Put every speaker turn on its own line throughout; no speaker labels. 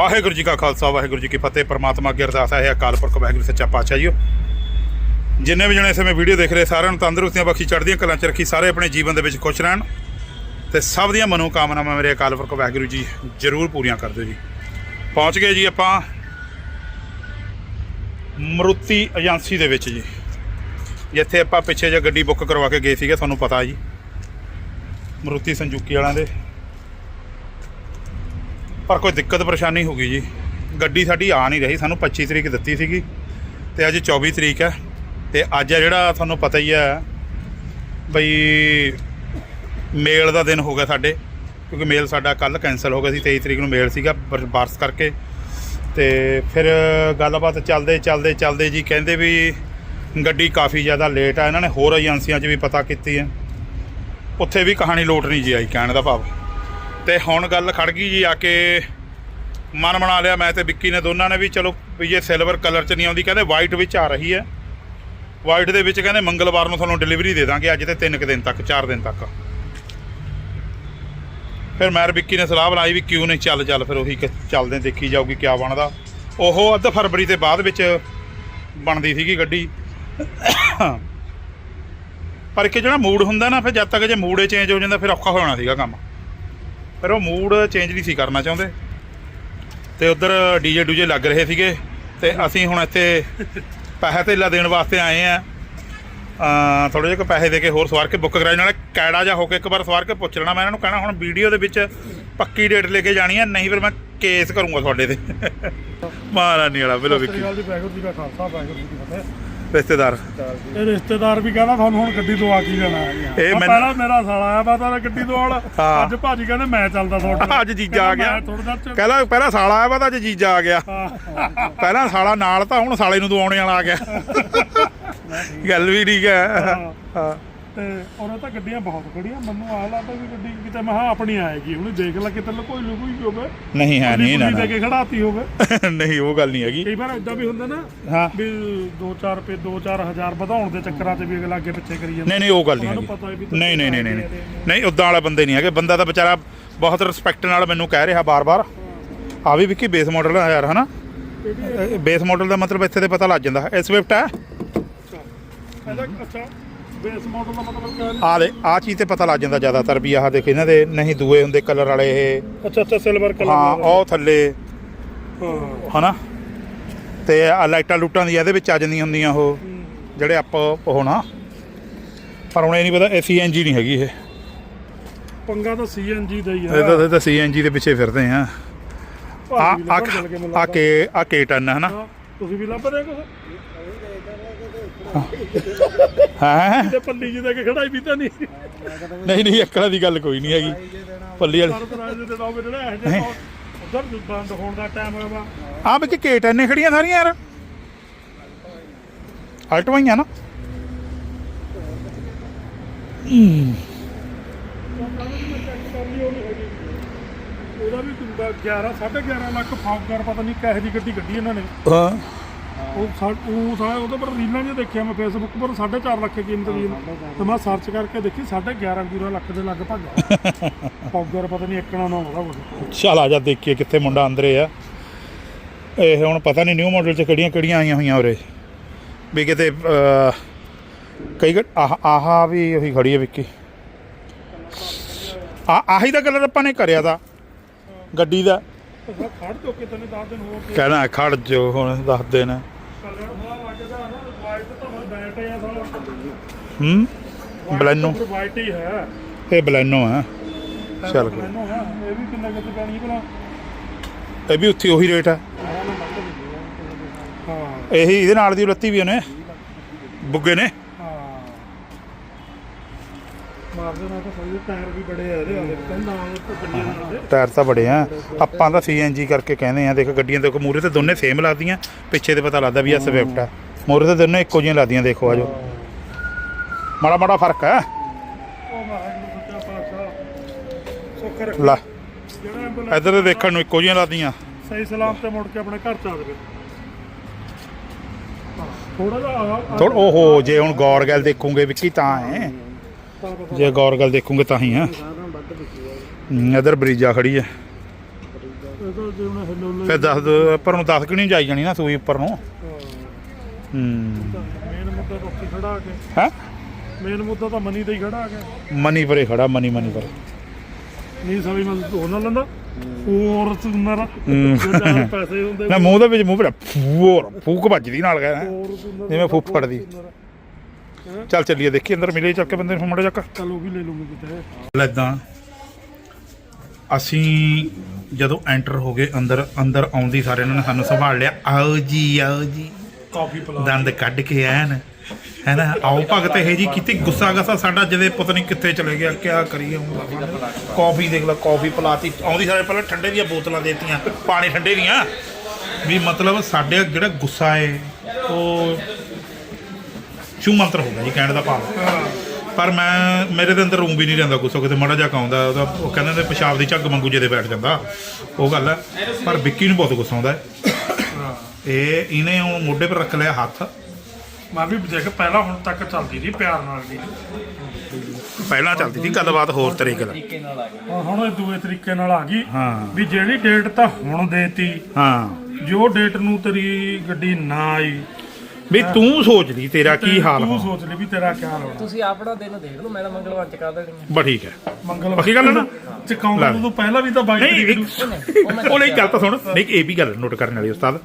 ਵਾਹਿਗੁਰੂ ਜੀ ਕਾ ਖਾਲਸਾ, ਵਾਹਿਗੁਰੂ ਜੀ ਕੀ ਫਤਿਹ। ਪ੍ਰਮਾਤਮਾ ਅੱਗੇ ਅਰਦਾਸ ਹੈ ਅਕਾਲ ਪੁਰਖ ਵਾਹਿਗੁਰੂ ਸੱਚਾ ਪਾਤਸ਼ਾਹ ਜੀਓ ਜਿੰਨੇ ਵੀ ਜਣੇ ਇਸ ਸਮੇਂ ਵੀਡੀਓ ਦੇਖ ਰਹੇ, ਸਾਰਿਆਂ ਨੂੰ ਤੰਦਰੁਸਤੀਆਂ ਬਖਸ਼ੀ ਚੜ੍ਹਦੀਆਂ ਕਲਾਂ ਚ ਰੱਖੀ, ਸਾਰੇ ਆਪਣੇ ਜੀਵਨ ਦੇ ਵਿੱਚ ਖੁਸ਼ ਰਹਿਣ ਤੇ ਸਭ ਦੀਆਂ ਮਨੋ ਕਾਮਨਾਵਾਂ ਮੇਰੇ ਅਕਾਲ ਪੁਰਖ ਵਾਹਿਗੁਰੂ ਜੀ ਜ਼ਰੂਰ ਪੂਰੀਆਂ ਕਰ ਦਿਓ ਜੀ। ਪਹੁੰਚ ਗਏ ਜੀ ਆਪਾਂ ਮਰੂਤੀ ਏਜੰਸੀ ਦੇ ਵਿੱਚ ਜੀ। ਜਿੱਥੇ ਆਪਾਂ ਪਿੱਛੇ ਜੇ ਗੱਡੀ ਬੁੱਕ ਕਰਵਾ ਕੇ ਗਏ ਸੀਗੇ, ਤੁਹਾਨੂੰ ਪਤਾ ਜੀ। ਮਰੂਤੀ ਸੰਜੂਕੀ ਵਾਲਿਆਂ ਦੇ। ਪਰ ਕੋਈ ਦਿੱਕਤ ਪਰੇਸ਼ਾਨੀ ਹੋ ਗਈ ਜੀ। ਗੱਡੀ ਸਾਡੀ ਆ ਨਹੀਂ ਰਹੀ, ਸਾਨੂੰ 25 ਤਰੀਕ ਦਿੱਤੀ ਸੀਗੀ ਤੇ ਅੱਜ 24 ਤਰੀਕ ਹੈ ਤੇ ਅੱਜ ਆ ਜਿਹੜਾ ਤੁਹਾਨੂੰ ਪਤਾ ਹੀ ਹੈ ਬਈ ਮੇਲ ਦਾ ਦਿਨ ਹੋ ਗਿਆ ਸਾਡੇ, ਕਿਉਂਕਿ ਮੇਲ ਸਾਡਾ ਕੱਲ ਕੈਨਸਲ ਹੋ ਗਿਆ ਸੀ 23 ਤਰੀਕ ਨੂੰ ਮੇਲ ਸੀਗਾ ਬਰ- ਬਾਰਸ ਕਰਕੇ ਤੇ ਫਿਰ ਗੱਲਬਾਤ ਚੱਲਦੇ ਚੱਲਦੇ ਚੱਲਦੇ ਜੀ, ਕਹਿੰਦੇ ਵੀ ਗੱਡੀ ਕਾਫੀ ਜ਼ਿਆਦਾ ਲੇਟ ਆ, ਇਹਨਾਂ ਨੇ ਹੋਰ ਏਜੰਸੀਆਂ 'ਚ ਵੀ ਪਤਾ ਕੀਤੀ ਹੈ। ਉੱਥੇ ਵੀ ਕਹਾਣੀ ਲੋਟ ਨਹੀਂ ਜੀ ਆਈ, ਕਹਿਣ ਦਾ ਭਾਵ। ਤੇ ਹੁਣ ਗੱਲ ਖੜ ਗਈ ਜੀ ਆ ਕੇ ਮਨ ਬਣਾ ਲਿਆ ਮੈਂ ਤੇ ਵਿੱਕੀ ਨੇ ਦੋਨਾਂ ਨੇ ਵੀ, ਚਲੋ ਵੀ ਇਹ ਸਿਲਵਰ ਕਲਰ ਚ ਨਹੀਂ ਆਉਂਦੀ, ਕਹਿੰਦੇ ਵਾਈਟ ਵਿੱਚ ਆ ਰਹੀ ਹੈ। ਵਾਈਟ ਦੇ ਵਿੱਚ ਕਹਿੰਦੇ ਮੰਗਲਵਾਰ ਨੂੰ ਤੁਹਾਨੂੰ ਡਿਲੀਵਰੀ ਦੇ ਦਾਂਗੇ ਅੱਜ ਤੇ 3 ਕੁ ਦਿਨ ਤੱਕ 4 ਦਿਨ ਤੱਕ। ਫਿਰ ਮੈਂ ਵਿੱਕੀ ਨੇ ਸਲਾਹ ਬਣਾਈ ਵੀ ਕਿਉਂ ਨਹੀਂ ਚੱਲ ਚੱਲ ਫਿਰ ਉਹੀ ਕਿ ਚੱਲਦੇ ਦੇਖੀ ਜਾਊਗੀ ਕਿਆ ਬਣਦਾ। ਉਹ ਅੱਧ ਫਰਵਰੀ ਤੇ ਬਾਅਦ ਵਿੱਚ ਬਣਦੀ ਸੀਗੀ ਗੱਡੀ। ਪਰ ਕਿ ਜਿਹੜਾ ਮੂਡ ਹੁੰਦਾ ਨਾ, ਫਿਰ ਜਦ ਤੱਕ ਜੇ ਮੂਡ ਚੇਂਜ ਹੋ ਜਾਂਦਾ, ਫਿਰ ਔਖਾ ਹੋ ਜਾਣਾ ਸੀਗਾ ਕੰਮ। ਪਰ ਉਹ ਮੂਡ ਚੇਂਜ ਨਹੀਂ ਸੀ ਕਰਨਾ ਚਾਹੁੰਦੇ। ਤੇ ਉਧਰ ਡੀਜੇ ਡੂਜੇ ਲੱਗ ਰਹੇ ਸੀਗੇ ਤੇ ਅਸੀਂ ਹੁਣ ਇੱਥੇ ਪੈਸਾ ਧੇਲਾ ਦੇਣ ਵਾਸਤੇ ਆਏ ਆ। ਥੋੜੇ ਜਿਹੇ ਪੈਸੇ ਦੇ ਕੇ ਹੋਰ ਸਵਾਰ ਕੇ ਬੁੱਕ ਕਰਾਈ ਨਾਲੇ ਕੈੜਾ ਜਾ ਹੋ ਕੇ ਇੱਕ ਵਾਰ ਸਵਾਰ ਕੇ ਪੁੱਛ ਲੈਣਾ ਮੈਂ ਇਹਨਾਂ ਨੂੰ ਕਹਿਣਾ ਹੁਣ ਵੀਡੀਓ ਦੇ ਵਿੱਚ ਪੱਕੀ ਡੇਟ ਲੈ ਕੇ ਜਾਣੀ ਹੈ ਨਹੀਂ ਫਿਰ ਮੈਂ ਕੇਸ ਕਰੂੰਗਾ ਤੁਹਾਡੇ ਤੇ। ਮਹਾਰਾਨੀ ਵਾਲਾ ਬਿਲੋ
ਸਤਿ
ਵਿੱਕੀ।
ਸ਼੍ਰੀ ਅਕਾਲ ਜੀ ਵਾਹਿਗੁਰੂ ਜੀ ਕਾ ਖਾਲਸਾ ਵਾਹਿਗੁਰੂ ਜੀ ਕੀ ਫਤਿਹ।
ਰਿਸ਼ਤੇਦਾਰ।
ਇਹ ਰਿਸ਼ਤੇਦਾਰ ਵੀ ਕਹਿੰਦਾ ਤੁਹਾਨੂੰ ਹੁਣ ਗੱਡੀ ਦਵਾ ਕੇ ਜਾਣਾ।
ਇਹ ਮੈਨੂੰ-
ਪਹਿਲਾਂ ਮੇਰਾ ਸਾਲਾ ਆਇਆ ਵਾ ਤਾਂ ਗੱਡੀ ਦਵਾਉਣ
ਹਾਂ।
ਅੱਜ ਭਾਜੀ ਕਹਿੰਦੇ ਮੈਂ ਚੱਲਦਾ ਤੁਹਾਡੇ ਨਾਲ।
ਅੱਜ ਜੀਜਾ ਆ ਗਿਆ। ਕਹਿੰਦਾ ਪਹਿਲਾਂ ਸਾਲਾ ਆਇਆ ਵਾ ਤਾਂ ਅੱਜ ਜੀਜਾ ਆ ਗਿਆ। ਪਹਿਲਾਂ ਸਾਲਾ ਨਾਲ ਤਾਂ ਹੁਣ ਸਾਲੇ ਨੂੰ ਦਵਾਉਣੇ ਵਾਲਾ ਆ ਗਿਆ। ਗੱਲ ਵੀ ਠੀਕ ਹੈ। ਹਾਂ।
ਤੇ ਉਹਨਾਂ ਤਾਂ ਗੱਡੀਆਂ ਬਹੁਤ ਖੜੀਆਂ ਮੈਨੂੰ ਆ ਲੱਗਦਾ ਵੀ ਗੱਡੀ ਕਿਤੇ ਮੈਂ ਆਪਣੀ ਆਏਗੀ ਹੁਣ ਦੇਖ ਲੈ ਕਿਤੇ ਲਕੋਈ ਲੁਕੋਈ ਹੋਵੇ।
ਨਹੀਂ ਹੈ ਨਹੀਂ ਨਾ।
ਦੇ ਕੇ ਖੜਾਤੀ ਹੋਵੇ।
ਨਹੀਂ ਉਹ ਗੱਲ ਨਹੀਂ ਹੈਗੀ।
ਕਈ ਵਾਰ ਇਦਾਂ ਵੀ ਹੁੰਦਾ ਨਾ ਵੀ 2-4 ਰੁਪਏ 2-4 ਹਜ਼ਾਰ ਵਧਾਉਣ ਦੇ ਚੱਕਰਾਂ 'ਚ ਵੀ ਅਗਲਾ ਅੱਗੇ ਪਿੱਛੇ ਕਰੀ ਜਾਂਦਾ।
ਨਹੀਂ ਨਹੀਂ ਉਹ ਗੱਲ ਨਹੀਂ ਹੈਗੀ। ਨਹੀਂ ਨਹੀਂ ਨਹੀਂ ਨਹੀਂ ਨਹੀਂ। ਉਦਾਂ ਵਾਲਾ ਬੰਦੇ ਨਹੀਂ ਹੈਗੇ। ਬੰਦਾ ਤਾਂ ਵਿਚਾਰਾ ਬਹੁਤ ਰਿਸਪੈਕਟ ਨਾਲ ਮੈਨੂੰ ਕਹਿ ਰਿਹਾ ਬਾਰ-ਬਾਰ। ਆ ਵੀ ਵਿੱਕੀ ਬੇਸ ਮਾਡਲ ਆ ਯਾਰ ਹਨਾ? ਬੇਸ ਮਾਡਲ ਦਾ ਮਤਲਬ ਇੱਥੇ ਤੇ ਪਤਾ ਲੱਗ ਜਾਂਦਾ। ਇਹ ਸਵਿਫਟ ਹੈ?
ਇਹਦਾ ਅੱਛਾ। ਬੇਸ ਮਾਡਲ ਦਾ ਮਤਲਬ ਕਿਆ
ਆ ਦੇ ਆ ਚੀਜ਼ ਤੇ ਪਤਾ ਲੱਗ ਜਾਂਦਾ ਜ਼ਿਆਦਾਤਰ ਵੀ ਆਹ ਦੇਖ ਇਹਨਾਂ ਦੇ ਨਹੀਂ ਦੂਏ ਹੁੰਦੇ ਕਲਰ ਵਾਲੇ ਇਹ।
ਅੱਛਾ ਅੱਛਾ ਸਿਲਵਰ ਕਲਰ
ਹਾਂ ਉਹ ਥੱਲੇ।
ਹਾਂ।
ਹਨਾ? ਤੇ ਆ ਲਾਈਟਾਂ ਲੂਟਾਂ ਦੀ ਇਹਦੇ ਵਿੱਚ ਆ ਜਾਂਦੀਆਂ ਹੁੰਦੀਆਂ ਉਹ ਜਿਹੜੇ ਆਪ ਨਾ। ਪਰ ਹੁਣ ਇਹ ਨਹੀਂ ਪਤਾ ਇਹ ਸੀਐਨਜੀ ਨਹੀਂ ਹੈਗੀ ਇਹ।
ਪੰਗਾ ਤਾਂ ਸੀਐਨਜੀ ਦਾ ਹੀ
ਇਹ ਤਾਂ ਇਹ ਤਾਂ ਸੀਐਨਜੀ ਦੇ ਪਿੱਛੇ ਫਿਰਦੇ ਆ। ਆ ਆ ਆ। ਕੇ ਆ ਕੇ ਟਨ ਹਨਾ?
ਤੁਸੀਂ ਵੀ ਲੱਭਦੇ ਕੁਝ
ਹੈ
ਤੇ ਪੱਲੀ ਜੀ ਦੇ ਕੇ ਖੜਾਈ ਵੀ ਤਾਂ ਨਹੀਂ।
ਨਹੀਂ ਨਹੀਂ ਅਕਲਾਂ ਦੀ ਗੱਲ ਕੋਈ ਨਹੀਂ ਹੈਗੀ। ਪੱਲੀ ਵਾਲੀ
ਉਧਰ ਬੰਦ ਹੋਣ ਦਾ ਟਾਈਮ ਹੋਇਆ
ਆ ਵਿੱਚ ਕੇ ਟਨ ਨੇ ਖੜੀਆਂ ਸਾਰੀਆਂ ਯਾਰ। ਹਲਟਵਾਈਆਂ ਨਾ।
ਉਹਦਾ ਵੀ ਤੁੰਦਾ 11 11.5 ਲੱਖ ਫੌਕਰ ਪਤਾ ਨਹੀਂ ਕਿਹੋ ਗੱਡੀ ਕੱਢੀ ਇਹਨਾਂ ਨੇ।
ਹਾਂ।
ਉਹ ਸਾ ਉਹ ਸਾ ਉਹਦੇ ਪਰ ਰੀਲਾਂ ਜੇ ਦੇਖਿਆ ਮੈਂ ਫੇਸਬੁੱਕ ਪਰ 4.5 ਲੱਖ ਦੀ ਕੀਮਤ ਦੀ ਤੇ ਮੈਂ ਸਰਚ ਕਰਕੇ ਦੇਖੀ 11.5 ਪੂਰਾ ਲੱਖ ਦੇ ਲਗਭਗ। ਫੌਕਰ ਪਤਾ ਨਹੀਂ ਇੱਕਣਾ ਨਾ ਹੋਣਾ ਕੁਝ
ਚੱਲ ਆ ਜਾ ਦੇਖੀਏ ਕਿੱਥੇ ਮੁੰਡਾ ਅੰਦਰੇ ਆ। ਇਹ ਹੁਣ ਪਤਾ ਨਹੀਂ ਨਿਊ ਮਾਡਲ ਚ ਕਿਹੜੀਆਂ ਕਿਹੜੀਆਂ ਆਈਆਂ ਹੋਈਆਂ ਉਰੇ। ਵੀ ਕਿਤੇ ਅਹ, ਕਈ ਗੱਡ- ਆਹ ਆਹ ਵੀ ਉਹੀ ਖੜੀ ਹੈ ਵਿੱਕੀ। ਆ ਆਹੀ ਦਾ ਕਲਰ ਆਪਾਂ ਨੇ ਕਰਿਆ ਦਾ ਗੱਡੀ ਦਾ।
ਖੜ ਦੋ ਕਿਤੇ ਨੇ 10 ਦਿਨ ਹੋਰ ਕੇ
ਕਹਿਣਾ ਖੜ ਜੋ ਹੁਣ ਦੱਸ ਦੇਣ
ਕਲਰ ਹੋਆ ਲੱਗਦਾ ਨਾ
ਹੂੰ? ਬਲੈਨੋ।
ਵਾਈਟ ਹੀ। ਹੈ
ਇਹ ਬਲੈਨੋ ਆ ਚੱਲ ਕੋਈ।
ਬਲੈਨੋ ਹੈ। ਇਹ ਵੀ ਕਿੰਨੇ ਕਿਤੇ ਪੈਣੀ ਭਲਾ?
ਇਹ ਵੀ ਉੱਥੇ ਉਹੀ ਰੇਟ ਆ
ਹਾਂ।
ਇਹੀ ਇਹਦੇ ਨਾਲ ਦੀ ਲੱਤੀ ਵੀ ਉਹਨੇ। ਬੁੱਗੇ ਨੇ
ਹਾਂ ਮਾਰਦੇ ਤਾਂ ਟਾਇਰ ਵੀ ਬੜੇ ਆ ਇਹਦੇ ਵਾਲੇ ਕਹਿੰਦਾ ਨਾਲ ਤੋਂ ਗੱਡੀਆਂ ਨਾਲ ਦੇ।
ਟਾਇਰ ਤਾਂ ਬੜੇ ਆ। ਆਪਾਂ ਤਾਂ ਸੀਐਨਜੀ ਕਰਕੇ ਕਹਿੰਦੇ ਆ ਦੇਖ ਗੱਡੀਆਂ ਦੇਖੋ ਮੂਰੇ ਤੇ ਦੋਨੇ ਸੇਮ ਲੱਗਦੀਆਂ ਪਿੱਛੇ ਤੇ ਪਤਾ ਲੱਗਦਾ ਵੀ ਆ ਸਵਿਫਟ ਆ। ਮੂਰੇ ਤੇ ਦੋਨੇ ਇੱਕੋ ਜਿਹੀਆਂ ਲੱਗਦੀਆਂ ਦੇਖੋ ਆਜੋ। ਮਾੜਾ ਮਾੜਾ ਫ਼ਰਕ ਆ।
ਉਹ ਵਾਹਿਗੁਰੂ ਸੱਚਾ ਪਾਤਸ਼ਾਹ। ਸੁੱਖ ਰੱਖ।
ਲੈ।
ਜਿਹੜਾ ਐਂਬੂਲੈਂਸ
ਇੱਧਰ ਤੇ ਦੇਖਣ ਨੂੰ ਇੱਕੋ ਜਿਹੀਆਂ ਲੱਗਦੀਆਂ
ਸਹੀ ਸਲਾਮ ਤੇ ਮੁੜ ਕੇ ਆਪਣੇ ਘਰ ਚ ਆ ਜਾਵੇ। ਥੋੜਾ ਜਿਹਾ ਆ-
ਥੋੜ ਓਹੋ ਜੇ ਹੁਣ ਗੌਰ ਗੱਲ ਦੇਖੂਗੇ ਵਿੱਕੀ ਤਾਂ ਹੈ ਜੇ ਗੌਰ ਗੱਲ ਦੇਖੂਗੇ ਤਾਂ ਹੀ ਆ ਹੂੰ, ਇੱਧਰ ਬਰੀਜਾ ਖੜੀ ਹੈ। ਫਿਰ 10 ਉੱਪਰ ਨੂੰ 10 ਕਿ ਨਹੀਂ ਜਾਈ ਜਾਣੀ ਨਾ ਸੂਈ ਉੱਪਰ ਨੂੰ? ਹੂੰ।
ਮੇਨ ਮੁੱਦਾ ਤਾਂ ਉੱਥੇ ਖੜਾ ਆ ਕੇ।
ਹੈ?
ਮੇਨ ਮੁੱਦਾ ਤਾਂ ਮਨੀ ਹੀ ਖੜਾ ਗਿਆ
ਮਨੀ ਪਰੇ ਖੜਾ ਮਨੀ ਮਨੀ ਪਰੇ।
ਨਹੀਂ ਸਾਲੀ ਮੈਂ ਧੋ ਨਾ ਲੈਂਦਾ। ਹੋਰ ਸੁਨਰ ਪੈਸੇ ਹੁੰਦੇ
ਨਾ ਮੂੰਹ ਦੇ ਵਿੱਚ ਮੂੰਹ ਬੜਾ ਫੂਰ ਫੂਕ ਵੱਜਦੀ ਨਾਲ
ਸੁਨਰ
ਜਿਵੇਂ ਫੁੱਫੜ ਦੀ। ਚੱਲ ਚੱਲੀਏ ਦੇਖੀ ਅੰਦਰ ਮਿਲੇ ਚੱਲ ਕੇ ਬੰਦੇ ਨੂੰ ਮੜਾ ਚੱਕ।
ਚਲ ਉਹ ਵੀ ਲੈ ਲੂੰਗੇ ਕਿਤੇ।
ਇਦਾਂ ਅਸੀਂ ਜਦੋਂ ਐਂਟਰ ਹੋ ਗਏ ਅੰਦਰ ਅੰਦਰ ਆਉਂਦੀ ਸਾਰੇ ਇਹਨਾਂ ਨੇ ਸਾਨੂੰ ਸੰਭਾਲ ਲਿਆ। ਆਓ ਜੀ ਆਓ ਜੀ।
ਕਾਫੀ ਪਲਾ
ਦੰਦ ਕੱਢ ਕੇ ਆਣ ਹੈਨਾ ਆਓ ਭਗਤ ਇਹ ਜੀ ਕਿਤੇ ਗੁੱਸਾ ਗਸਾ ਸਾਡਾ ਜਦੇ ਪਤਾ ਨਹੀਂ ਕਿੱਥੇ ਚਲੇ ਗਿਆ ਕਿਆ ਕਰੀਏ ਹੁਣ ਕਾਫੀ ਦੇਖ ਲੈ ਕਾਫੀ ਪਲਾਤੀ। ਆਉਂਦੀ ਸਾਰੇ ਪਹਿਲਾਂ ਠੰਡੇ ਦੀਆਂ ਬੋਤਲਾਂ ਦੇਤੀਆਂ ਪਾਣੀ ਠੰਡੇ ਦੀਆਂ। ਵੀ ਮਤਲਬ ਸਾਡੇ ਜਿਹੜਾ ਗੁੱਸਾ ਏ ਉਹ ਛੂ ਮੰਤਰ ਹੋ ਗਿਆ ਜੀ ਕਹਿਣ ਦਾ ਭਾਵ। ਪਰ ਮੈਂ ਮੇਰੇ ਦੇ ਅੰਦਰ ਰੂਮ ਵੀ ਨਹੀਂ ਰਹਿੰਦਾ ਗੁੱਸਾ ਕਿਤੇ ਮਾੜਾ ਜਿਹਾ ਕਾਉਂਦਾ ਉਹਦਾ ਉਹ ਕਹਿੰਦੇ ਨੇ ਪਿਸ਼ਾਬ ਦੀ ਝੱਗ ਮੰਗੂ ਜਿਹਦੇ ਬੈਠ ਜਾਂਦਾ ਉਹ ਗੱਲ ਹੈ। ਪਰ ਵਿੱਕੀ ਨੂੰ ਬਹੁਤ ਗੁੱਸਾ ਆਉਂਦਾ ਹੈ। ਇਹ ਇਹਨੇ ਉਹ ਮੋਢੇ 'ਤੇ ਰੱਖ ਲਿਆ ਹੱਥ।
ਮੈਂ ਵੀ ਦੇਖ ਪਹਿਲਾਂ ਹੁਣ ਤੱਕ ਚੱਲਦੀ ਰਹੀ ਪਿਆਰ ਨਾਲ ਦੀ
ਪਹਿਲਾਂ ਚੱਲਦੀ ਸੀ ਗੱਲਬਾਤ ਹੋਰ ਤਰੀਕੇ ਨਾਲ।
ਹੁਣ ਹੁਣ ਇਹ ਦੂਏ ਤਰੀਕੇ ਨਾਲ ਆ ਗਈ
ਹਾਂ।
ਵੀ ਜਿਹੜੀ ਡੇਟ ਤਾਂ ਹੁਣ ਦੇਤੀ
ਹਾਂ।
ਜੋ ਡੇਟ ਨੂੰ ਤੇਰੀ ਗੱਡੀ ਨਾ ਆਈ
ਵੀ ਤੂੰ ਸੋਚ ਲਈ ਤੇਰਾ ਕੀ ਹਾਲ
ਤੂੰ
ਹੋਣਾ
ਸੋਚ ਲਈ ਵੀ ਤੇਰਾ ਕੀ ਹਾਲ ਹੋਣਾ।
ਤੁਸੀਂ ਆਪਣਾ ਦਿਨ ਦੇਖ ਲਓ ਮੈਂ ਤਾਂ ਮੰਗਲਵਾਰ ਚ ਕਰ ਦੇਣੀ
ਬਸ ਠੀਕ ਹੈ।
ਮੰਗਲ
ਪੱਕੀ ਗੱਲ ਹੈ ਨਾ?
ਚਕਾਉਂਦਾ
ਲੈ।
ਤੂੰ ਪਹਿਲਾਂ ਵੀ ਤਾਂ 22
ਨਹੀਂ ਇੱਕ ਉਹ ਨਹੀਂ ਗੱਲ ਤਾਂ ਸੁਣ। ਨਹੀਂ ਇਹ ਵੀ ਗੱਲ ਨੋਟ ਕਰਨ ਵਾਲੀ ਉਸਤਾਦ।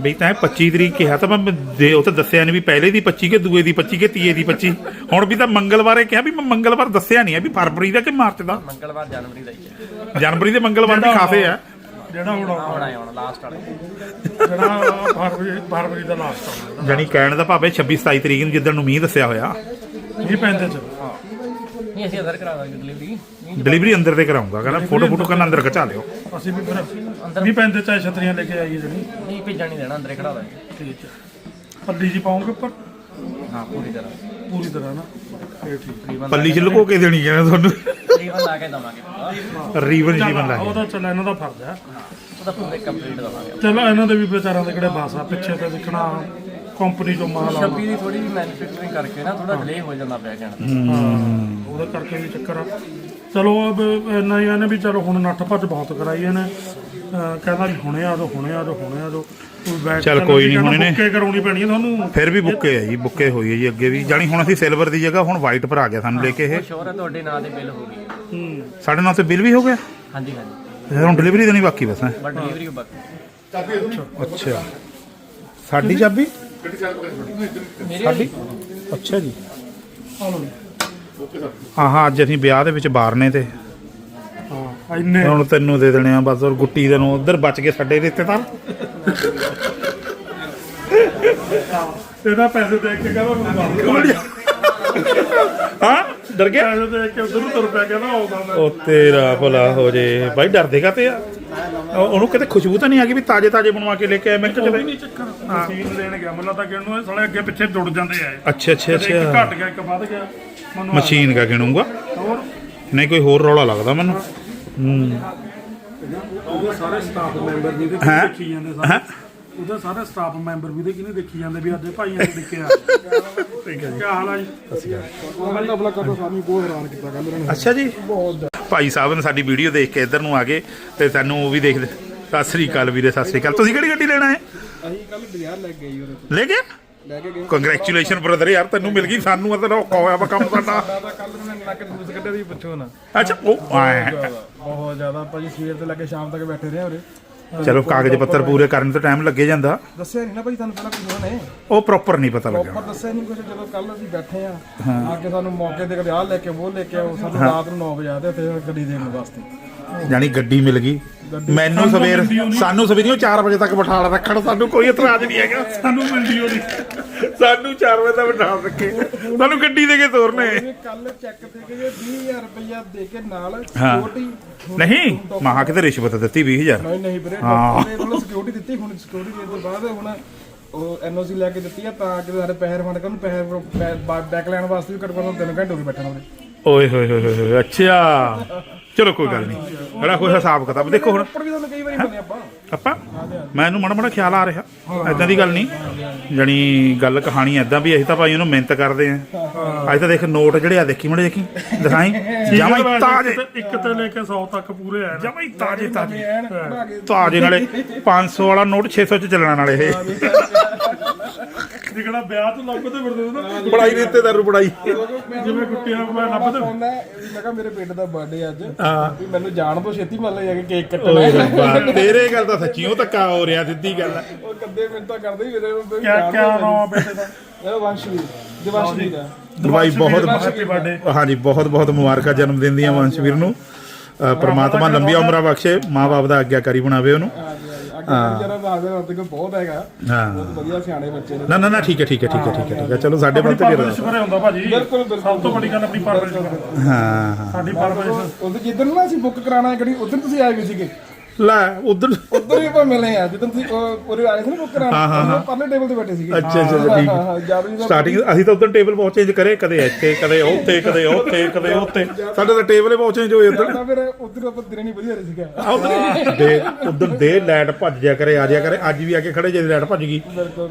ਬਈ ਤਾਂ 25 ਤਰੀਕ ਕਿਹਾ ਤਾਂ ਮੈਂ ਦੇ ਉਹ ਤਾਂ ਦੱਸਿਆ ਨਹੀਂ ਵੀ ਪਹਿਲੇ ਦੀ 25 ਕੇ ਦੂਏ ਦੀ 25 ਕੇ ਤੀਏ ਦੀ 25 ਹੁਣ ਵੀ ਤਾਂ ਮੰਗਲਵਾਰੇ ਕਿਹਾ ਵੀ ਮੈਂ ਮੰਗਲਵਾਰ ਦੱਸਿਆ ਨਹੀਂ ਹੈ ਵੀ ਫਰਵਰੀ ਦਾ ਕਿ ਮਾਰਚ ਦਾ।
ਮੰਗਲਵਾਰ ਜਨਵਰੀ ਦਾ ਹੀ ਹੈ।
ਜਨਵਰੀ ਦੇ ਮੰਗਲਵਾਰ ਵੀ ਖਾਸੇ ਆ।
ਜਿਹੜਾ ਹੁਣ ਆਉਣਾ,
ਆਉਣਾ ਹੈ ਹੁਣ ਲਾਸਟ ਵਾਲੇ।
ਜਿਹੜਾ ਫਰਵਰੀ ਫਰਵਰੀ ਦਾ ਲਾਸਟ ਆਉਣਾ
ਜਾਨੀ ਕਹਿਣ ਦਾ ਭਾਵੇਂ 26 27 ਤਰੀਕ ਨੂੰ ਜਿੱਦਣ ਨੂੰ ਮੀਂਹ ਦੱਸਿਆ ਹੋਇਆ।
ਇਹ ਪੈਂਦੇ ਚ।
ਨਹੀਂ ਅਸੀਂ ਅੰਦਰ ਕਰਾ ਦਾਂਗੇ ਡਿਲੀਵਰੀ ਨਹੀਂ
ਡਿਲੀਵਰੀ ਅੰਦਰ ਤੇ ਕਰਾਉਂਗਾ ਕਹਿੰਦਾ ਫੋਟੋ ਫੋਟੋ ਕਰਨ ਅੰਦਰ ਖਿਚਾ ਲਿਓ।
ਅਸੀਂ ਵੀ ਫਿਰ ਵੀ ਪੈਂਦੇ ਚਾਹੇ ਛਤਰੀਆਂ ਲੈ ਕੇ ਆਈਏ ਜਿਹੜੀ।
ਨਹੀਂ ਭੇਜਣ ਨਹੀਂ ਦੇਣਾ ਅੰਦਰੇ ਖੜਾ ਦਾਂਗੇ।
ਠੀਕ ਹੈ। ਪੱਲੀ ਜੀ ਪਾਉਂਗੇ ਉੱਪਰ?
ਹਾਂ ਪੂਰੀ ਤਰ੍ਹਾਂ।
ਪੂਰੀ ਤਰ੍ਹਾਂ ਨਾ। ਇਹ ਠੀਕ।
ਪੱਲੀ ਚ ਲੁਕੋ ਕੇ ਦੇਣੀ ਹੈ ਤੁਹਾਨੂੰ।
ਤਕਰੀਬਨ ਲਾ ਕੇ ਦਵਾਂਗੇ। ਪੂਰਾ
ਰੀਵਨ ਜੀਵਨ
ਉਹ ਤਾਂ ਚੱਲ ਇਹਨਾਂ ਦਾ ਫਰਜ਼ ਹੈ।
ਉਹਦਾ ਪੂਰੇ ਕੰਪਲੀਟ ਦਵਾਂਗੇ।
ਚਲੋ ਇਹਨਾਂ ਦੇ ਵੀ ਵਿਚਾਰਾਂ ਦੇ ਕਿਹੜੇ ਬਾਸ ਆ ਪਿੱਛੇ ਤੇ ਦਿਖਣਾ ਕੰਪਨੀ ਚੋਂ ਮਾਲ ਆਉਣਾ
26 ਦੀ ਥੋੜੀ ਜਿਹੀ ਮੈਨੂਫੈਕਚਰਿੰਗ ਕਰਕੇ ਨਾ ਥੋੜਾ ਡਿਲੇ ਹੋ ਜਾਂਦਾ ਪਿਆ ਦਾ
ਹਾਂ, ਉਹਦੇ ਕਰਕੇ ਵੀ ਚੱਕਰ ਆ। ਚਲੋ ਅਬ ਇੰਨਾ ਹੀ ਆ ਨੇ ਵੀ ਚਲੋ ਹੁਣ ਨੱਠ ਭੱਜ ਬਹੁਤ ਕਰਾਈ ਇਹਨੇ। ਅਹ ਕਹਿੰਦਾ ਵੀ ਹੁਣੇ ਆ ਹੁਣੇ ਆ ਹੁਣੇ ਆ ਜਾਓ ਕੋਈ ਬੈਠ
ਚੱਲ
ਕੇ
ਕੋਈ
ਅਸੀਂ
ਨੀ, ਹੁਣ
ਬੁੱਕੇ ਕਰਾਉਣੀ ਪੈਣੀ ਹੈ ਤੁਹਾਨੂੰ।
ਫਿਰ ਵੀ ਬੁੱਕੇ ਆ ਜੀ ਬੁੱਕੇ ਹੋਈ ਹੈ ਜੀ ਅੱਗੇ ਵੀ। ਜਾਣੀ ਹੁਣ ਅਸੀਂ ਸਿਲਵਰ ਦੀ ਜਗ੍ਹਾ ਹੁਣ ਵਾਈਟ ਪਰ ਆ ਗਿਆ ਸਾਨੂੰ ਲੈ ਕੇ ਇਹ।
ਸ਼ੋਰ ਹੈ ਤੁਹਾਡੇ ਨਾਂ ਦੇ ਬਿੱਲ ਹੋ ਗਈ।
ਹੂੰ।
ਸਾਡੇ ਨਾਲ ਤੇ ਬਿੱਲ ਵੀ ਹੋ ਗਿਆ?
ਹਾਂਜੀ ਹਾਂਜੀ।
ਹੁਣ ਡਿਲੀਵਰੀ ਦੇਣੀ ਬਾਕੀ ਬਸ ਹੈ?
ਬਟ ਡਿਲੀਵਰੀ ਬਾਕੀ।
ਅੱਛਾ। ਸਾਡੀ ਚਾਬੀ?
ਮੇਰੇ
ਸਾਡੀ? ਅੱਛਾ ਜੀ।
ਆ ਲਓ ਜੀ।
ਹਾਂ ਹਾਂ ਅੱਜ ਅਸੀਂ ਵਿਆਹ ਦੇ ਵਿੱਚ ਬਾਰਨੇ ਤੇ।
ਹਾਂ ਇੰਨੇ।
ਹੁਣ ਤੈਨੂੰ ਦੇ ਦੇਣੇ ਆ ਬਸ ਔਰ ਗੁੱਟੀ ਦੇ ਨੂੰ ਉਧਰ ਬਚ ਕੇ ਸਾਡੇ ਰਿਸ਼ਤੇਦਾਰ।
ਇਹਦਾ ਪੈਸੇ ਦੇ ਕੇ ਕਹਿੰਦਾ ਮੈਨੂੰ
ਹਾਂ? ਡਰ ਗਿਆ?
ਪੈਸੇ ਦੇ ਕੇ ਉਧਰ ਨੂੰ ਤੁਰ ਪਿਆ ਕਹਿੰਦਾ ਆਉਂਦਾ ਮੈਂ।
ਉਹ ਤੇਰਾ ਭਲਾ ਹੋ ਜੇ। ਬਾਈ ਡਰਦੇ ਕਾ ਤੇ ਆ? ਉਹ- ਉਹਨੂੰ ਕਿਤੇ ਖੁਸ਼ਬੂ ਤਾਂ ਨਹੀਂ ਆ ਗਈ ਵੀ ਤਾਜੇ ਤਾਜੇ ਬਣਵਾ ਕੇ ਲੈ ਕੇ ਆਏ ਮੈਂ ਕਿਹਾ ਕਿਤੇ
ਨਹੀਂ ਚੱਕਰ ਮਸ਼ੀਨ ਲੈਣ ਗਿਆ। ਮੈਨੂੰ ਤਾਂ ਕਿਹਨੂੰ ਇਹ ਸਾਲੇ ਅੱਗੇ ਪਿੱਛੇ ਜੁੜ ਜਾਂਦੇ ਆ ਇਹ।
ਅੱਛਾ ਅੱਛਾ
ਕਦੇ ਇੱਕ
ਅੱਛਾ।
ਘਟ ਗਿਆ ਇੱਕ ਵੱਧ ਗਿਆ। ਮੈਨੂੰ
ਮਸ਼ੀਨ ਕਾ ਗਿਣੂੰਗਾ
ਹੋਰ?
ਨਹੀਂ ਕੋਈ ਹੋਰ ਰੌਲਾ ਲੱਗਦਾ ਮੈਨੂੰ।
ਉਹਦੇ ਸਾਰੇ ਸਟਾਫ ਮੈਂਬਰ ਵੀ ਦੇ
ਹੈਂ?
ਦੇਖੀ ਜਾਂਦੇ
ਹੈਂ?
ਸਾਰੇ ਉਹਦੇ ਸਾਰੇ ਸਟਾਫ ਮੈਂਬਰ ਵੀ ਦੇ ਕਿਨੇ ਦੇਖੀ ਜਾਂਦੇ ਵੀ ਅੱਜ ਇਹ ਭਾਈਆਂ ਨੇ ਦੇਖਿਆ ਠੀਕ ਹੈ ਜੀ। ਕੀ ਹਾਲ ਆ ਜੀ? ਉਹ ਗੱਲ ਆਪਣਾ ਕਰਦਾ ਸਾਨੂੰ ਬਹੁਤ ਹੈਰਾਨ ਕੀਤਾ ਕੱਲ ਇਹਨਾਂ ਨੇ।
ਅੱਛਾ ਜੀ। ਭਾਈ ਸਾਹਿਬ ਨੇ ਸਾਡੀ ਵੀਡੀਓ ਦੇਖ ਕੇ ਇੱਧਰ ਨੂੰ ਆ ਗਏ ਤੇ ਸਾਨੂੰ ਉਹ ਵੀ ਦੇਖਦੇ ਸਤਿ ਸ੍ਰੀ ਅਕਾਲ ਵੀਰੇ ਸਤਿ ਸ੍ਰੀ ਅਕਾਲ। ਤੁਸੀਂ ਕਿਹੜੀ ਗੱਡੀ ਲੈਣਾ ਹੈ?
ਅਸੀਂ ਕੱਲ ਬਾਜ਼ਾਰ ਲੱਗ ਗਏ ਜੀ ਉਹਦੇ
ਲੈ
ਲੈ ਗਏ।
ਕੰਗ੍ਰੈਚੁਲੇਸ਼ਨ ਬ੍ਰਦਰ ਯਾਰ ਤੈਨੂੰ ਮਿਲ ਗਈ ਸਾਨੂੰ ਔਖਾ ਹੋਇਆ ਵਾ ਕੰਮ ਸਾਡਾ।
ਕੱਲ ਨੇ ਨੱਕ ਦੂਸ ਕੱਢਿਆ ਦੀ ਪੁੱਛੋ ਨਾ।
ਅੱਛਾ ਉਹ ਆਏਂ।
ਬਹੁਤ ਜ਼ਿਆਦਾ ਭਾਜੀ ਸਵੇਰ ਤੋਂ ਲੈ ਕੇ ਸ਼ਾਮ ਤੱਕ ਬੈਠੇ ਰਹੇ ਉਰੇ।
ਚਲੋ ਕਾਗਜ਼ ਪੱਤਰ ਪੂਰੇ ਕਰਨ ਤੋਂ ਟਾਈਮ ਲੱਗੇ ਜਾਂਦਾ।
ਦੱਸਿਆ ਨਹੀਂ ਨਾ ਭਾਜੀ ਤੁਹਾਨੂੰ ਪਹਿਲਾਂ ਕੁਝ ਨੇ?
ਉਹ ਪ੍ਰੋਪਰ ਨਹੀਂ ਪਤਾ
ਪ੍ਰੋਪਰ
ਲੱਗਾ
ਦੱਸਿਆ ਨਹੀਂ ਕੁਝ ਜਦੋਂ ਕੱਲ ਅਸੀਂ ਬੈਠੇ ਆ ਆ ਕੇ ਸਾਨੂੰ ਮੌਕੇ ਤੇ ਕਦੇ ਆਹ ਲੈ ਕੇ ਉਹ ਲੈ ਕੇ ਆਓ ਸਾਨੂੰ ਰਾਤ ਨੂੰ 9 ਵਜੇ ਆਦੇ ਉੱਥੇ ਗੱਡੀ ਦੇਣ ਵਾਸਤੇ।
ਜਾਨੀ ਗੱਡੀ ਮਿਲ ਗਈ। ਮੈਨੂੰ ਸਵੇਰ ਸਾਨੂੰ ਸਵੇਰੇ 4 ਵਜੇ ਤੱਕ ਬਿਠਾ ਰੱਖਣ ਸਾਨੂੰ ਕੋਈ ਇਤਰਾਜ਼ ਨਹੀਂ ਹੈਗਾ।
ਸਾਨੂੰ ਮਿਲਦੀ ਉਹਦੀ
ਸਾਨੂੰ 4 ਵਜੇ ਤੱਕ ਬਿਠਾ ਰੱਖੇ। ਸਾਨੂੰ ਗੱਡੀ ਦੇ ਕੇ ਤੋਰਨੇ।
ਕੱਲ ਚੈੱਕ ਤੇ ਗਏ 20000 ਰੁਪਇਆ ਦੇ ਕੇ ਨਾਲ। ਸਿਕਿਉਰਿਟੀ
ਨਹੀਂ ਮਹਾ ਕਿਤੇ ਰਿਸ਼ਵਤ ਦਿੱਤੀ 20000
ਨਹੀਂ ਨਹੀਂ ਵੀਰੇ
ਹਾਂ।
ਡਾਕਟਰ ਨੇ ਉਹਨਾਂ ਸਿਕਿਉਰਿਟੀ ਦਿੱਤੀ ਹੁਣ ਸਿਕਿਉਰਿਟੀ ਦੇਣ ਤੋਂ ਬਾਅਦ ਹੁਣ ਉਹ ਐਨਓਸੀ ਲੈ ਕੇ ਦਿੱਤੀ ਆ ਤਾਂ ਕਿ ਸਾਡੇ ਪੈਸੇ ਫੰਡ ਕਰਨ ਪੈਸੇ ਬੈਕ ਲੈਣ ਵਾਸਤੇ ਵੀ ਘੱਟੋ ਘੱਟ ਤਿੰਨ ਘੰਟੇ ਹੋ ਗਏ ਬੈਠਣ ਉਹਦੇ
ਓਏ ਹੋਏ ਹੋਏ ਹੋਏ ਅੱਛਾ। ਚਲੋ ਕੋਈ ਗੱਲ ਨਹੀਂ। ਬੜਾ ਕੋਈ ਹਿਸਾਬ ਕਿਤਾਬ। ਦੇਖੋ ਹੁਣ।
ਉੱਪਰ ਵੀ ਤੁਹਾਨੂੰ ਕਈ ਵਾਰੀ ਬਣੇ ਆਪਾਂ।
ਆਪਾਂ? ਮੈਨੂੰ ਮਾੜਾ ਮਾੜਾ ਖਿਆਲ ਆ ਰਿਹਾ। ਐਦਾਂ ਦੀ ਗੱਲ ਨਹੀਂ। ਜਣੀ ਗੱਲ ਕਹਾਣੀ ਐਦਾਂ ਵੀ ਅਸੀਂ ਤਾਂ ਭਾਈ ਉਹਨੂੰ ਮਿਹਨਤ ਕਰਦੇ ਆਂ। ਅੱਜ ਤਾਂ ਦੇਖ ਨੋਟ ਜਿਹੜੇ ਆ ਦੇਖੀ ਮੜੇ ਦੇਖੀ? ਦਿਖਾਈ? ਜਮਾਈ ਤਾਜੇ।
ਇੱਕ ਤੇ ਲੈ ਕੇ 100 ਤੱਕ ਪੂਰੇ ਆ
ਜਮਾਈ ਤਾਜੇ ਤਾਜੇ। ਤਾਜੇ ਨਾਲੇ 500 ਵਾਲਾ ਨੋਟ 600 ਚ ਚੱਲਣ ਵਾਲੇ ਇਹ।
ਜਿਹੜਾ ਵਿਆਹ ਤੋਂ ਲੱਭਦੇ ਫਿਰਦੇ ਸੀ ਨਾ।
ਬੜਾਈ ਰਿਸ਼ਤੇਦਾਰ ਬੜਾਈ।
ਜਿਵੇਂ ਕੁੱਟੀਆਂ ਮੈਂ ਲੱਭਦੇ
ਹੁੰਦਾ ਮੈਂ ਕਿਹਾ ਮੇਰੇ ਪਿੰਡ ਦਾ ਬਰਥਡੇ ਅੱਜ। ਵੀ ਮੈਨੂੰ ਜਾਣ ਤੋਂ ਛੇਤੀ ਮੰਨ ਲਿਆ ਕਿ ਕੇਕ ਕੱਟਣਾ
ਤੇਰੇ ਗੱਲ ਤਾਂ ਸੱਚੀ ਉਹ ਧੱਕਾ ਹੋ ਰਿਹਾ ਸਿੱਧੀ ਗੱਲ ਹੈ।
ਉਹ ਕੱਦੇ ਮਿੰਟ ਤਾਂ ਕਰਦੇ ਹੀ ਮੇਰੇ ਨੂੰ ਵੀ
ਕਿਆ ਨਾਮ ਬੇਟੇ ਦਾ?
ਮੇਰਾ ਵੰਸ਼ਵੀਰ ਦਿਵਾਸ਼ਵੀਰ ਦਾ
ਦਵਾਈ ਬਹੁਤ
ਹੈਪੀ ਬਰਥਡੇ
ਹਾਂਜੀ ਬਹੁਤ ਬਹੁਤ ਮੁਬਾਰਕਾਂ ਜਨਮ ਦਿਨ ਦੀਆਂ ਵੰਸ਼ਵੀਰ ਨੂੰ। ਪ੍ਰਮਾਤਮਾ ਲੰਬੀ ਉਮਰਾਂ ਬਖਸ਼ੇ ਮਾਂ-ਬਾਪ ਦਾ ਆਗਿਆਕਾਰੀ ਬਣਾਵੇ ਉਹਨੂੰ।
ਅੱਗੇ ਜਰਾ ਬਾਗਰ ਉੱਤੇ ਕੋ ਬਹੁਤ ਹੈਗਾ।
ਹਾਂ।
ਬਹੁਤ ਵਧੀਆ ਸਿਆਣੇ ਬੱਚੇ ਨੇ।
ਨਾ ਨਾ ਨਾ ਠੀਕ ਹੈ ਠੀਕ ਹੈ ਠੀਕ ਹੈ ਠੀਕ ਹੈ ਠੀਕ ਹੈ। ਚਲੋ ਸਾਡੇ ਵੱਲ ਤੇ ਵੀ
ਹੁੰਦਾ ਭਾਜੀ।
ਬਿਲਕੁਲ ਬਿਲਕੁਲ।
ਸਭ ਤੋਂ ਵੱਡੀ ਗੱਲ ਆਪਣੀ ਦਾ।
ਹਾਂ ਹਾਂ।
ਸਾਡੀ ਪਰਵਰਿਸ਼।
ਉਹਦੇ ਜਿੱਦਣ ਨਾ ਅਸੀਂ ਬੁੱਕ ਕਰਾਣਾ ਗੱਡੀ ਉਦੋਂ ਤੁਸੀਂ ਆਏ ਵੀ ਸੀਗੇ?
ਲੈ ਉਧਰ
ਉਦੋਂ ਵੀ ਆਪਾਂ ਮਿਲੇ ਆ ਜਦੋਂ ਤੁਸੀਂ ਉਰੇ ਆਏ ਸੀ ਨਾ ਬੁੱਕ ਕਰਾਣਾ ਉਹ ਪਰਲੇ ਟੇਬਲ ਤੇ ਬੈਠੇ ਸੀਗੇ।
ਅੱਛਾ ਅੱਛਾ ਠੀਕ।
ਹਾਂ
ਸਟਾਰਟਿੰਗ ਅਸੀਂ ਤਾਂ ਉਧਰ ਟੇਬਲ ਬਹੁਤ ਚੇਂਜ ਕਰੇ ਕਦੇ ਇੱਥੇ ਕਦੇ ਉੱਥੇ ਕਦੇ ਉੱਥੇ ਕਦੇ ਉੱਥੇ ਸਾਡੇ ਤਾਂ ਟੇਬਲ ਹੀ ਬਹੁਤ ਚੇਂਜ ਹੋਏ ਉਧਰ
ਫਿਰ ਉਧਰ ਆਪਾਂ ਦਿਨੇ ਨਹੀਂ ਵਧੀਆ ਰਹੇ ਸੀਗਾ।
ਉਧਰ। ਦੇ ਉਧਰ ਦੇ ਲਾਈਟ ਭੱਜ ਜਾ ਕਰੇ ਆ ਜਾ ਕਰੇ ਅੱਜ ਵੀ ਆ ਕੇ ਖੜੇ ਜੇ ਲਾਈਟ ਭੱਜ ਗਈ।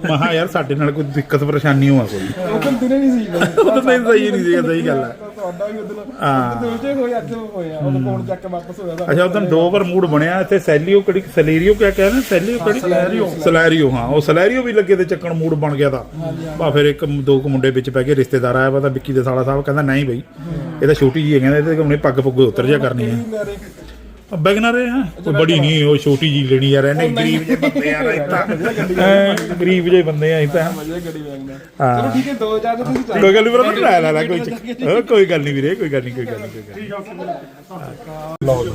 ਮਹਾ ਯਾਰ ਸਾਡੇ ਨਾਲ ਕੋਈ ਦਿੱਕਤ ਪਰੇਸ਼ਾਨੀ ਹੋਆ ਕੋਈ।
ਉਦੋਂ ਦਿਨੇ ਨਹੀਂ ਸੀ।
ਉਦੋਂ ਤਾਂ ਸਹੀ ਨਹੀਂ ਸੀ ਸਹੀ ਗੱਲ ਹੈ
ਤੁਹਾਡਾ ਵੀ ਉਦੋਂ
ਹਾਂ।
ਉਦੋਂ ਉਲਝੇ ਹੋਏ ਅੱਜ ਹੋਏ ਆ ਉਦੋਂ ਫੋਨ ਚੱਕ ਕੇ ਵਾਪਸ ਹੋਇਆ ਤਾਂ
ਅੱਛਾ ਉਦੋਂ ਦੋ ਵਾਰ ਮੂਡ ਬਣਿਆ ਇੱਥੇ ਸੈਲੀਓ ਕਿਹੜੀ ਸੈਲੇਰੀਓ ਕਿਆ ਕਹਿੰਦੇ ਸੈਲੀਓ ਕਿਹੜੀ? ਸਲੈਰੀਓ। ਸਲੈਰੀਓ ਹਾਂ ਉਹ ਸਲੈਰੀਓ ਵੀ ਲੱਗੇ ਤੇ ਚੱਕਣ ਮੂਡ ਬਣ ਗਿਆ ਤਾਂ। ਬਾ ਫਿਰ ਇੱਕ ਦੋ ਕੁ ਮੁੰਡੇ ਵਿੱਚ ਪੈ ਗਏ ਰਿਸ਼ਤੇਦਾਰ ਆਇਆ ਵਾ ਤਾਂ ਵਿੱਕੀ ਦੇ ਸਾਲਾ ਸਾਹਿਬ ਕਹਿੰਦਾ ਨਹੀਂ ਬਈ ਇਹ ਤਾਂ ਛੋਟੀ ਜੀ ਹੈ ਕਹਿੰਦਾ ਇਹਦੇ ਹੁਣੇ ਪੱਗ ਪੁੱਗ ਉਤਰ ਜਾ ਕਰਨੀ ਹੈ
ਮੇਰੇ
ਬੈਗਨਰ ਹੈ ਕੋਈ ਬੜੀ ਨਹੀਂ ਉਹ ਛੋਟੀ ਜੀ ਲੈਣੀ ਯਾਰ ਇਹਨੇ ਗਰੀਬ ਜੇ ਬੰਦੇ ਆ ਇਹ ਤਾਂ ਹੈਂ, ਗਰੀਬ ਜੇ ਬੰਦੇ ਆ ਇਹ ਤਾਂ।
ਵਧੀਆ ਗੱਡੀ ਵੇਖਦਾ।
ਹਾਂ।
ਚਲੋ ਠੀਕ ਹੈ ਦੋ ਚਾਰ ਦਿਨ ਤੁਸੀਂ ਚੱਲ
ਕੋਈ ਗੱਲ ਨਹੀਂ ਵੀਰੇ ਲੈ ਲੈ ਲੈ ਕੋਈ ਗੱਲ ਨਹੀਂ ਵੀਰੇ ਕੋਈ ਗੱਲ ਨਹੀਂ ਕੋਈ ਗੱਲ ਨਹੀਂ ਲਓ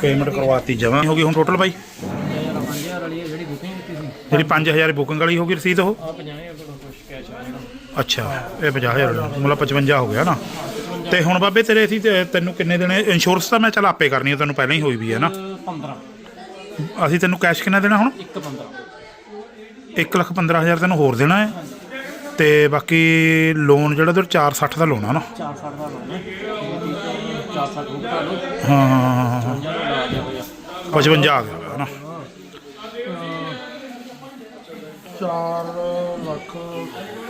ਪੇਮੈਂਟ ਕਰਵਾਤੀ ਜਮਾ ਹੋ ਗਈ ਹੁਣ ਟੋਟਲ ਬਾਈ।
5000 ਵਾਲੀ ਹੈ ਜਿਹੜੀ ਬੁਕਿੰਗ ਕੀਤੀ ਸੀ
ਜਿਹੜੀ 5000 ਬੁਕਿੰਗ ਵਾਲੀ ਹੋ ਗਈ ਰਸੀਦ ਉਹ?
ਆ 50000 ਦਾ ਕੁਝ ਕੈਸ਼ ਆ ਜਾਣਾ
ਅੱਛਾ ਇਹ 50000 ਮਤਲਬ 55 ਹੋ ਗਿਆ ਨਾ। ਤੇ ਹੁਣ ਬਾਬੇ ਤੇਰੇ ਅਸੀਂ ਤੇ ਤੈਨੂੰ ਕਿੰਨੇ ਦੇਣੇ ਇੰਸ਼ੋਰੈਂਸ ਤਾਂ ਮੈਂ ਚੱਲ ਆਪੇ ਕਰਨੀ ਹੈ ਤੈਨੂੰ ਪਹਿਲਾਂ ਹੀ ਹੋਈ ਵੀ ਹੈ ਨਾ।
15
ਅਸੀਂ ਤੈਨੂੰ ਕੈਸ਼ ਕਿੰਨਾ ਦੇਣਾ ਹੁਣ?
1 15
1 ਲੱਖ 15000 ਤੈਨੂੰ ਹੋਰ ਦੇਣਾ ਹੈ। ਤੇ ਬਾਕੀ ਲੋਨ ਜਿਹੜਾ ਤੇ 460 ਦਾ ਲੋਨ ਆ ਨਾ
460 ਦਾ ਲੋਨ ਹੈ। 460 ਬੁੱਕ ਕਰ ਲਓ।
ਹਾਂ ਹਾਂ ਹਾਂ, ਹਾਂ, ਹਾਂ।
50 ਦਾ ਆ ਗਿਆ ਹੋਇਆ।
55 ਆ ਗਿਆ ਹੈ ਨਾ।
4 ਲੱਖ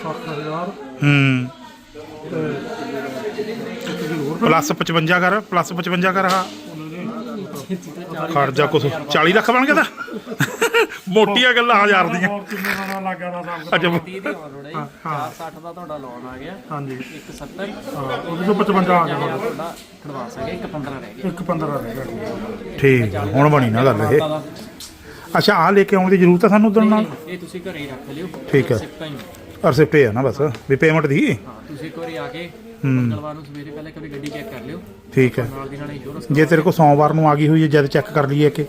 60 ਹਜ਼ਾਰ।
ਹੂੰ। ਪਲੱਸ 55 ਕਰ ਪਲੱਸ 55 ਕਰ ਹਾਂ ਖਰਚਾ ਕੁਛ 40 ਲੱਖ ਬਣ ਗਿਆ ਤਾਂ। ਮੋਟੀਆਂ ਗੱਲਾਂ ਹਜ਼ਾਰ ਦੀਆਂ।
ਹੋਰ ਕਿੰਨੇ ਦਾ ਲੱਗਾ ਦਾ ਸਾਬ
ਅੱਛਾ।
30 ਦੀ ਹੋਰ ਰੋੜਾ 460 ਦਾ ਤੁਹਾਡਾ ਲੋਨ ਆ ਗਿਆ।
ਹਾਂਜੀ।
170
ਉਹਦੇ ਤੋਂ 55 ਆ ਗਿਆ।
ਤੁਹਾਡਾ ਐਡਵਾਂਸ ਆ ਗਿਆ। 1 15 ਰਹਿ ਗਿਆ।
ਇੱਕ 15 ਰਹਿ ਗਿਆ।
ਠੀਕ ਹੁਣ ਬਣੀ ਨਾ ਗੱਲ ਇਹ। ਅੱਛਾ ਆ ਲੈ ਕੇ ਆਉਣ ਦੀ ਜ਼ਰੂਰਤ ਹੈ ਸਾਨੂੰ ਉਦੋਂ ਨਾਲ?
ਇਹ ਤੁਸੀਂ ਘਰੇ ਹੀ ਰੱਖ ਲਿਓ।
ਠੀਕ ਹੈ
ਸਿੱਕਾ ਹੀ
ਨਾ ਬਸ। ਵੀ ਪੇਮੈਂਟ ਦੀ?
ਹਾਂ ਤੁਸੀਂ ਇੱਕ ਵਾਰੀ ਆ ਕੇ ਮੰਗਲਵਾਰ ਨੂੰ ਸਵੇਰੇ ਪਹਿਲਾਂ ਇੱਕ ਵਾਰੀ ਗੱਡੀ ਚੈੱਕ ਕਰ ਲਿਓ।
ਠੀਕ ਹੈ।
ਨਾਲ ਦੀ ਨਾਲ ਇੰਸ਼ੋਰੈਂਸ
ਜੇ ਤੇਰੇ ਕੋਲ ਸੋਮਵਾਰ ਨੂੰ ਆ ਗਈ ਹੋਈ ਹੈ ਜਦ ਚੈੱਕ ਕਰ ਲਈਏ ਕਿ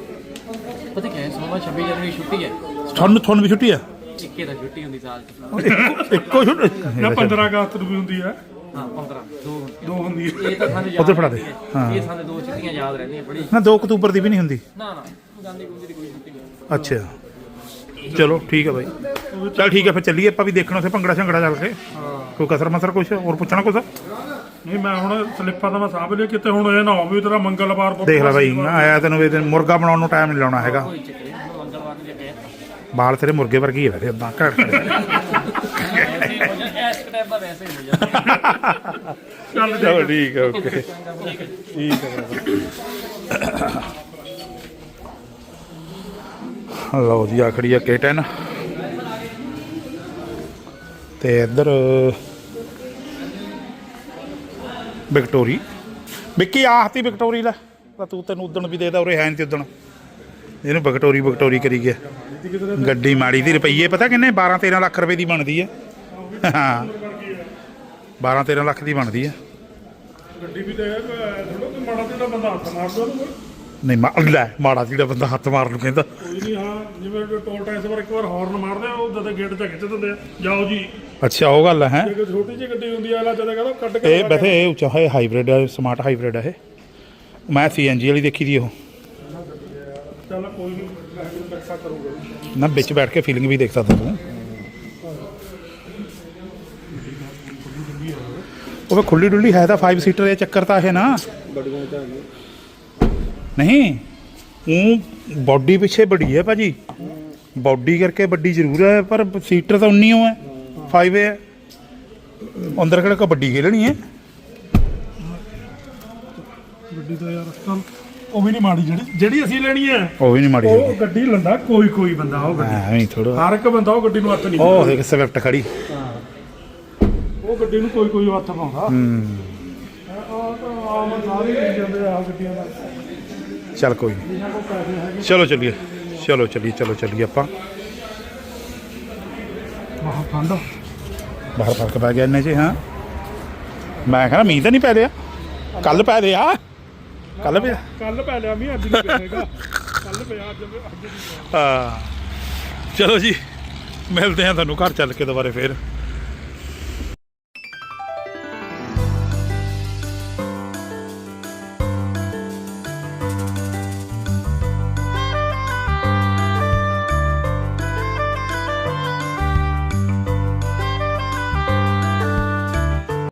ਪਤਾ ਕੀ ਸੋਮਵਾਰ 26 ਜਨਵਰੀ ਛੁੱਟੀ ਹੈ।
ਤੁਹਾਨੂੰ ਤੁਹਾਨੂੰ ਵੀ ਛੁੱਟੀ ਆ
ਇੱਕੇ ਦਾ ਛੁੱਟੀ ਹੁੰਦੀ ਸਾਲ ਚ।
ਇੱਕੋ ਛੁੱਟੀ?
ਨਾ 15 ਅਗਸਤ ਨੂੰ ਵੀ ਹੁੰਦੀ ਹੈ।
ਹਾਂ 15 ਦੋ
ਹੁੰਦੀ ਹੈ।
ਇਹ ਤਾਂ ਸਾਨੂੰ ਯਾਦ
ਉੱਧਰ ਫੜਾ ਦੇ।
ਹਾਂ। ਇਹ ਸਾਨੂੰ ਦੋ ਛੁੱਟੀਆਂ ਯਾਦ ਰਹਿੰਦੀਆਂ ਬੜੀ
ਨਾ 2 ਅਕਤੂਬਰ ਦੀ ਵੀ ਨਹੀਂ ਹੁੰਦੀ?
ਨਾ ਨਾ ਗਾਂਧੀ ਗੁੰਦੀ ਦੀ ਕੋਈ ਛੁੱਟੀ ਨਹੀਂ।
ਅੱਛਾ। ਚਲੋ ਠੀਕ ਹੈ ਬਾਈ। ਚਲ ਠੀਕ ਹੈ ਫਿਰ ਚੱਲੀਏ ਆਪਾਂ ਵੀ ਦੇਖਣਾ ਉੱਥੇ ਭੰਗੜਾ ਛੰਗੜਾ ਚੱਲ ਕੇ। ਕੋਈ ਕਸਰ ਮਸਰ ਕੁਛ ਹੋਰ ਪੁੱਛਣਾ ਕੁਛ?
ਨਹੀਂ ਮੈਂ ਹੁਣ ਸਲਿੱਪਾਂ ਦਾ ਮੈਂ ਸਾਂਭ ਲਿਆ ਕਿਤੇ ਹੁਣ ਇਹ ਨਾ ਹੋਵੇ ਤੇਰਾ ਮੰਗਲਵਾਰ ਬੁੱਕ
ਦੇਖ ਲੈ ਬਾਈ ਆਇਆ ਤੈਨੂੰ ਵੀ ਤੈਨੂੰ ਮੁਰਗਾ ਬਣਾਉਣ ਨੂੰ ਟਾਈਮ ਨਹੀਂ ਲਾਉਣਾ ਹੈਗਾ। ਬਾਲ ਤੇਰੇ ਮੁਰਗੇ ਵਰਗੇ ਹੀ ਵੈਸੇ ਉਦਾਂ ਘੜ ਘੜ
ਐਸੇ ਹੀ ਹੋ ਜਾਂਦਾ ਇਸ ਟਾਈਮ ਦਾ ਵੈਸੇ ਹੀ ਹੋ ਜਾਂਦਾ।
ਚੱਲ
ਠੀਕ ਹੈ ਓਕੇ।
ਠੀਕ ਹੈ
ਲਓ ਜੀ ਆਖੜੀ ਆ K10 ਤੇ ਇੱਧਰ ਵਿਕਟੋਰੀ ਵਿੱਕੀ ਆਹਤੀ ਵਿਕਟੋਰੀ ਲੈ। ਤਾਂ ਤੂੰ ਤੈਨੂੰ ਉਦਣ ਵੀ ਦੇਦਾ, ਉਰੇ ਹੈ ਨਹੀਂ ਉਦਣ। ਇਹਨੂੰ ਵਿਕਟੋਰੀ ਵਿਕਟੋਰੀ ਕਰੀ ਗਿਆ। ਗੱਡੀ ਮਾੜੀ ਦੀ ਰੁਪਈਏ, ਪਤਾ ਕਿੰਨੇ? 12 13 ਲੱਖ ਰੁਪਏ ਦੀ ਬਣਦੀ ਹੈ ਹਾਂ। 12 13 ਲੱਖ ਦੀ ਬਣਦੀ ਹੈ
ਗੱਡੀ ਵੀ ਤੇ ਥੋੜਾ ਮਾੜਾ ਜਿਹਾ ਬੰਦਾ ਹੱਥ ਮਾਰ ਉਹਨੂੰ।
ਨਹੀਂ ਮਾ ਲੈ ਮਾੜਾ ਜਿਹੜਾ ਬੰਦਾ ਹੱਥ ਮਾਰ ਨੂੰ ਕਹਿੰਦਾ।
ਕੋਈ ਨਹੀਂ ਹਾਂ ਜਿਵੇਂ ਕਿ ਟੋਲ ਟੈਕਸ ਵਾਰ ਇੱਕ ਵਾਰ ਹਾਰਨ ਮਾਰਦੇ ਆ ਉਹ ਜਦ ਗੇਟ ਤੇ ਖਿੱਚ ਦਿੰਦੇ ਆ। ਜਾਓ ਜੀ।
ਅੱਛਾ ਉਹ ਗੱਲ ਹੈ।
ਜੇ ਛੋਟੀ ਜਿਹੀ ਗੱਡੀ ਹੁੰਦੀ ਆ ਲਾ ਜਦ ਕਹਿੰਦਾ ਕੱਢ ਕੇ
ਇਹ ਵੈਸੇ ਇਹ ਉੱਚਾ ਹੈ ਹਾਈਬ੍ਰਿਡ ਹੈ ਸਮਾਰਟ ਹਾਈਬ੍ਰਿਡ ਹੈ ਇਹ। ਮੈਂ ਸੀਐਨਜੀ ਵਾਲੀ ਦੇਖੀ ਦੀ ਉਹ।
ਚੱਲ ਕੋਈ ਨਹੀਂ ਨਕਸ਼ਾ ਕਰੂੰਗਾ।
ਨਾ ਵਿੱਚ ਬੈਠ ਕੇ ਫੀਲਿੰਗ ਵੀ ਦੇਖ ਸਕਦਾ ਤੂੰ। ਉਹ ਖੁੱਲੀ ਡੁੱਲੀ ਹੈ ਤਾਂ 5 ਸੀਟਰ ਇਹ ਚੱਕਰ ਤਾਂ ਇਹ ਨਾ। ਨਹੀਂ। ਉਹ ਬਾਡੀ ਪਿੱਛੇ ਬੜੀ ਹੈ ਭਾਜੀ। ਬਾਡੀ ਕਰਕੇ ਵੱਡੀ ਜ਼ਰੂਰ ਹੈ ਪਰ ਸੀਟਰ ਤਾਂ 19 ਓ ਹੈ 5 ਹੈ। ਅੰਦਰ ਕਿਹੜਾ ਕਬੱਡੀ ਖੇਲਣੀ ਹੈ?
ਗੱਡੀ ਤਾਂ ਯਾਰ ਚੱਲ ਉਹ ਵੀ ਨਹੀਂ ਮਾੜੀ ਜਿਹੜੀ ਜਿਹੜੀ ਅਸੀਂ ਲੈਣੀ ਹੈ।
ਉਹ ਵੀ ਨਹੀਂ ਮਾੜੀ
ਉਹ ਗੱਡੀ ਲੰਦਾ ਕੋਈ ਕੋਈ ਬੰਦਾ ਉਹ ਗੱਡੀ।
ਐਵੇਂ ਥੋੜਾ
ਹਰ ਇੱਕ ਬੰਦਾ ਉਹ ਗੱਡੀ ਨੂੰ ਹੱਥ ਨਹੀਂ
ਉਹ ਦੇਖ ਸਵਿਫਟ ਖੜੀ।
ਉਹ ਗੱਡੀ ਨੂੰ ਕੋਈ ਕੋਈ ਹੱਥ ਪਾਉਂਦਾ
ਹੂੰ।
ਆ ਤਾਂ ਆਮ ਸਾਰੇ ਹੀ ਜਾਂਦੇ ਆ ਗੱਡੀਆਂ ਦਾ।
ਚੱਲ ਕੋਈ ਨੀ।
ਇਹਨਾਂ ਕੋਲ ਪੈਸੇ ਹੈਗੇ
ਚਲੋ ਚੱਲੀਏ। ਚਲੋ ਚੱਲੀਏ ਚਲੋ ਚੱਲੀਏ ਆਪਾਂ।
ਬਾਹਰ ਠੰਡ
ਬਾਹਰ ਫ਼ਰਕ ਪੈ ਗਿਆ ਇੰਨੇ 'ਚ ਹਾਂ। ਮੈਂ ਕਹਿੰਦਾ ਮੀਂਹ ਤਾਂ ਨਹੀਂ ਪੈ ਰਿਹਾ। ਕੱਲ ਪੈ ਰਿਹਾ। ਕੱਲ ਪਿਆ।
ਕੱਲ ਪੈ ਲਿਆ ਮੀਂਹ ਅੱਜ ਨਹੀਂ ਪਏਗਾ ਕੱਲ ਪਿਆ ਅੱਜ ਅੱਜ ਨਹੀਂ
ਹਾਂ। ਚਲੋ ਜੀ ਮਿਲਦੇ ਆ ਤੁਹਾਨੂੰ ਘਰ ਚੱਲ ਕੇ ਦੁਬਾਰੇ ਫੇਰ।